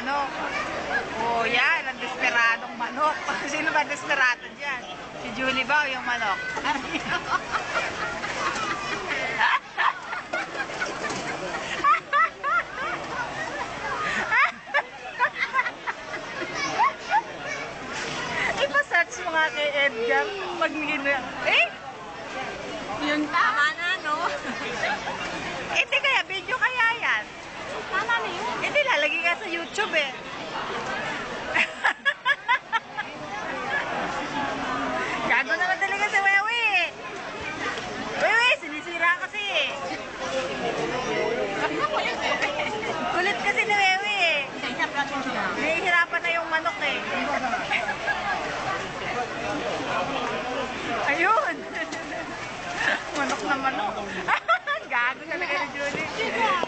manok. O oh, yan, ang desperadong manok. Sino ba desperado dyan? Si Julie ba yung manok? Ipasearch mo nga kay Edgar pag Eh! Hindi, lalagay ka sa YouTube eh. Gago naman talaga si Wewe. Wewe, sinisira kasi eh. Kulit kasi ni Wewe eh. Nahihirapan na yung manok eh. Ayun. manok na manok. Gago talaga ni Julie.